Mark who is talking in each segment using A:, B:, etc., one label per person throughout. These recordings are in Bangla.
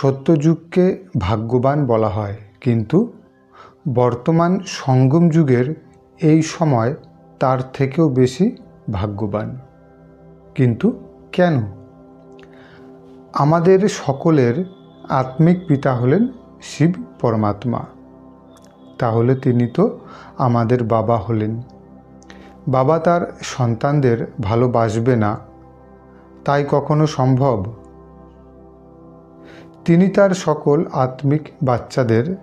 A: সত্যযুগকে ভাগ্যবান বলা হয়। কিন্তু বর্তমান সঙ্গম যুগের এই সময় তার থেকেও বেশি ভাগ্যবান। কিন্তু কেন? আমাদের সকলের আত্মিক পিতা হলেন শিব পরমাত্মা। তাহলে তিনি তো আমাদের বাবা হলেন। বাবা তার সন্তানদের ভালোবাসবে না। তাই কখনো সম্ভব তিনি তার সকল আত্মিক বাচ্চাদের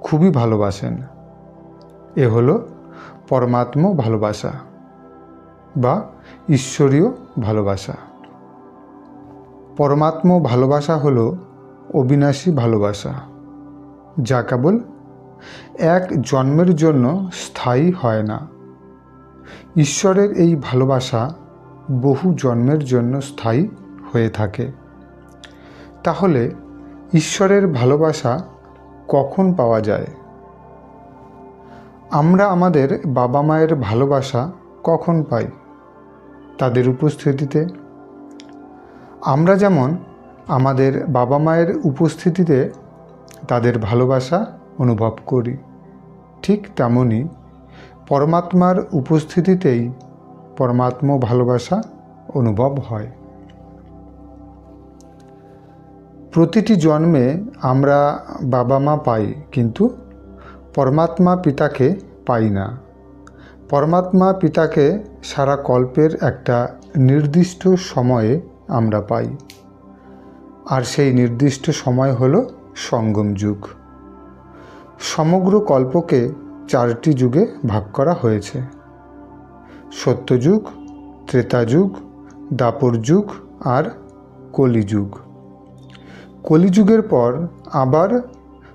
A: খুবই ভালোবাসেন। এ হলো পরমাত্ম ভালোবাসা বা ঈশ্বরীয় ভালোবাসা। পরমাত্ম ভালোবাসা হলো অবিনাশী ভালোবাসা, যা কেবল এক জন্মের জন্য স্থায়ী হয় না। ঈশ্বরের এই ভালোবাসা বহু জন্মের জন্য স্থায়ী হয়ে থাকে। তাহলে ঈশ্বরের ভালোবাসা কখন পাওয়া যায়? আমরা আমাদের বাবা মায়ের ভালোবাসা কখন পাই? তাদের উপস্থিতিতে। আমরা যেমন আমাদের বাবা মায়ের উপস্থিতিতে তাদের ভালোবাসা অনুভব করি, ঠিক তেমনই পরমাত্মার উপস্থিতিতেই পরমাত্ম ভালোবাসা অনুভব হয়। প্রতিটি জন্মে আমরা বাবা মা পাই, কিন্তু পরমাত্মা পিতাকে পাই না। পরমাত্মা পিতাকে সারা কল্পের একটা নির্দিষ্ট সময়ে আমরা পাই। আর সেই নির্দিষ্ট সময় হল সঙ্গম যুগ। সমগ্র কল্পকে চারটি যুগে ভাগ করা হয়েছে। সত্যযুগ, ত্রেতাযুগ দাপর যুগ আর কলিযুগ। কলিযুগের পর আবার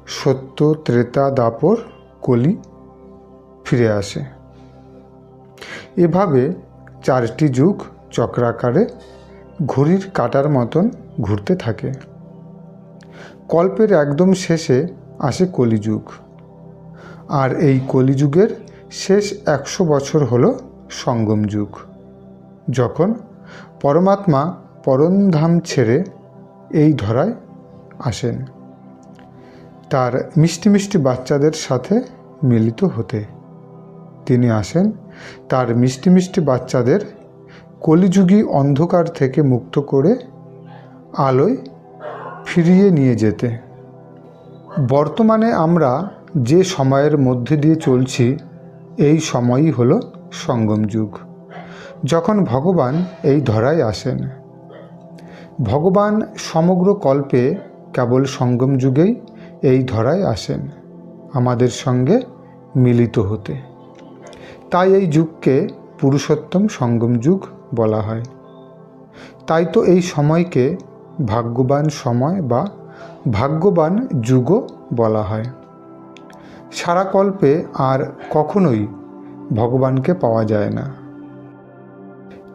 A: সত্য, ত্রেতা, দাপর কলি ফিরে আসে। এভাবে চারটি যুগ চক্রাকারে ঘড়ির কাটার মতন ঘুরতে থাকে। কল্পের একদম শেষে আসে কলিযুগ। আর এই কলিযুগের শেষ একশো বছর হল সঙ্গম যুগ, যখন পরমাত্মা পরমধাম ছেড়ে এই ধরায় আসেন। তার মিষ্টি মিষ্টি বাচ্চাদের সাথে মিলিত হতে। তিনি আসেন, তার মিষ্টি মিষ্টি বাচ্চাদের কলিযুগী অন্ধকার থেকে মুক্ত করে আলোয় ফিরিয়ে নিয়ে যেতে। বর্তমানে আমরা যে সময়ের মধ্যে দিয়ে চলছি, এই সময়ই হল সঙ্গম যুগ। যখন ভগবান এই ধরায় আসেন, ভগবান সমগ্র কল্পে কেবল সঙ্গম যুগেই এই ধরায় আসেন, আমাদের সঙ্গে মিলিত হতে। তাই এই যুগকে পুরুষোত্তম সঙ্গম যুগ বলা হয়। তাই তো এই সময়কে ভাগ্যবান সময় বা ভাগ্যবান যুগও বলা হয়। সারা কল্পে আর কখনোই ভগবানকে পাওয়া যায় না।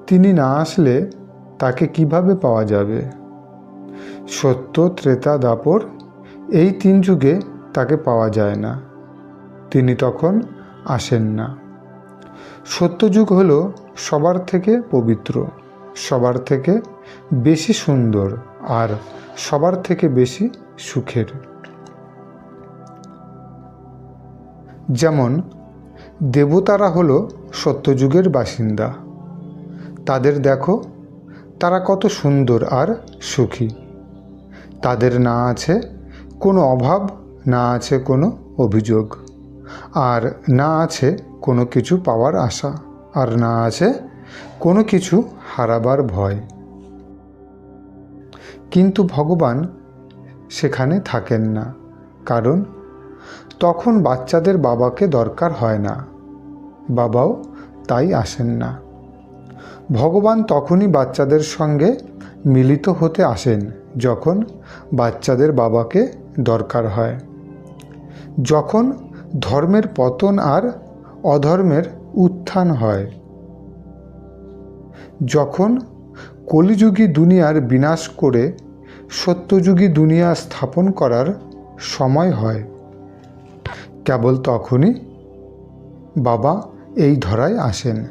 A: তিনি না আসলে তাকে কীভাবে পাওয়া যাবে? সত্য, ত্রেতা, দাপর, এই তিন যুগে তাকে পাওয়া যায় না। তিনি তখন আসেন না। সত্যযুগ হলো সবার থেকে পবিত্র, সবার থেকে বেশি সুন্দর আর সবার থেকে বেশি সুখের। যেমন, দেবতারা হলো সত্যযুগের বাসিন্দা। তাদের দেখো, তারা কত সুন্দর আর সুখী। তাদের না আছে, কোনো অভাব, না আছে কোনো অভিযোগ। আর না আছে কোনো কিছু পাওয়ার আশা, আর না আছে কোনো কিছু হারাবার ভয়। কিন্তু ভগবান সেখানে থাকেন না, কারণ তখন বাচ্চাদের বাবাকে দরকার হয় না, বাবাও তাই আসেন না। ভগবান তখনই বাচ্চাদের সঙ্গে মিলিত হতে আসেন। যখন বাচ্চাদের বাবাকে দরকার হয়। যখন ধর্মের পতন আর অধর্মের উত্থান হয়। যখন কলিযুগী দুনিয়ার বিনাশ করে সত্যযুগী দুনিয়া স্থাপন করার সময় হয়। কেবল তখনই বাবা এই ধরায় আসেন।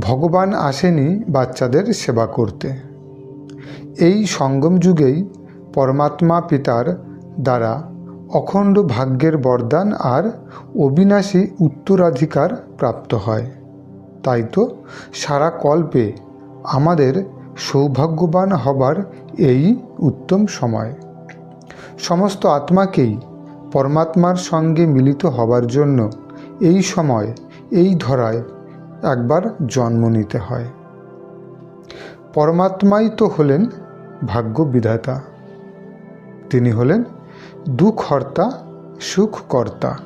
A: ভগবান আসেনি বাচ্চাদের সেবা করতে। এই সঙ্গম যুগেই পরমাত্মা পিতার দ্বারা অখণ্ড ভাগ্যের বরদান আর অবিনাশী উত্তরাধিকার প্রাপ্ত হয়। তাই তো সারা কল্পে আমাদের সৌভাগ্যবান হবার এই উত্তম সময়। সমস্ত আত্মাকেই পরমাত্মার সঙ্গে মিলিত হবার জন্য এই সময়, এই ধরায় একবার জন্ম নিতে হয়। পরমাত্মাই তো হলেন ভাগ্য বিধাতা। তিনি হলেন দুঃখহর্তা সুখকর্তা।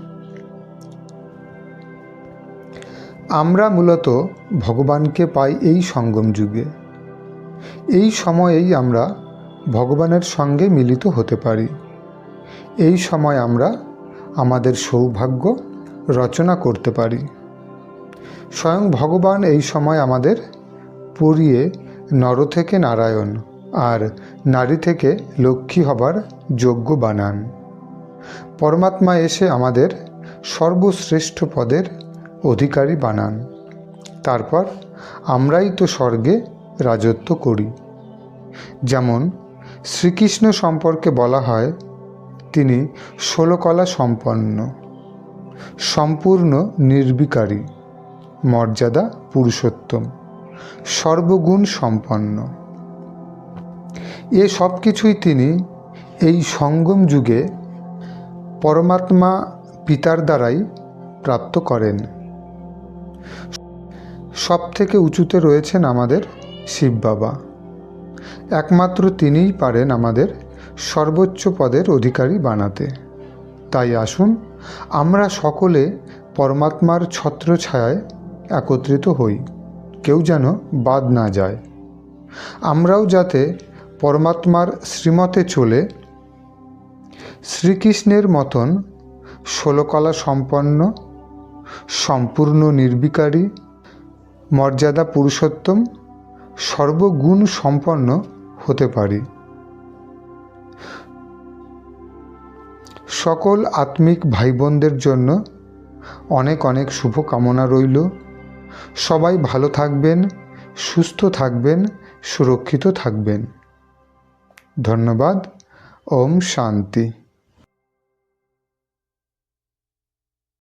A: আমরা মূলত ভগবানকে পাই এই সঙ্গম যুগে। এই সময়েই আমরা ভগবানের সঙ্গে মিলিত হতে পারি। এই সময় আমরা আমাদের সৌভাগ্য রচনা করতে পারি। স্বয়ং ভগবান এই সময় আমাদের পড়িয়ে নর থেকে নারায়ণ। আর নারী থেকে লক্ষ্মী হবার যোগ্য বানান। পরমাত্মা এসে আমাদের সর্বশ্রেষ্ঠ পদের অধিকারী বানান। তারপর আমরাই তো স্বর্গে রাজত্ব করি। যেমন শ্রীকৃষ্ণ সম্পর্কে বলা হয়, তিনি ষোলকলা সম্পন্ন, সম্পূর্ণ নির্বিকারী, মর্যাদা পুরুষোত্তম, সর্বগুণ সম্পন্ন। এ সব কিছুই তিনি এই সঙ্গম যুগে পরমাত্মা পিতার দ্বারাই প্রাপ্ত করেন। সব থেকে উঁচুতে রয়েছেন আমাদের শিব বাবা। একমাত্র তিনিই পারেন আমাদের সর্বোচ্চ পদের অধিকারী বানাতে। তাই আসুন, আমরা সকলে পরমাত্মার ছত্রছায়ায় একত্রিত হই, কেউ যেন বাদ না যায়। আমরাও যাতে পরমাত্মার শ্রীমতে চলে শ্রীকৃষ্ণের মতন ষোলকলা সম্পন্ন, সম্পূর্ণ নির্বিকারী, মর্যাদা পুরুষোত্তম, সর্বগুণ সম্পন্ন হতে পারি। সকল আত্মিক ভাই বোনদের জন্য অনেক অনেক শুভ কামনা রইল। সবাই ভালো থাকবেন, সুস্থ থাকবেন, সুরক্ষিত থাকবেন। ধন্যবাদ। ওম শান্তি।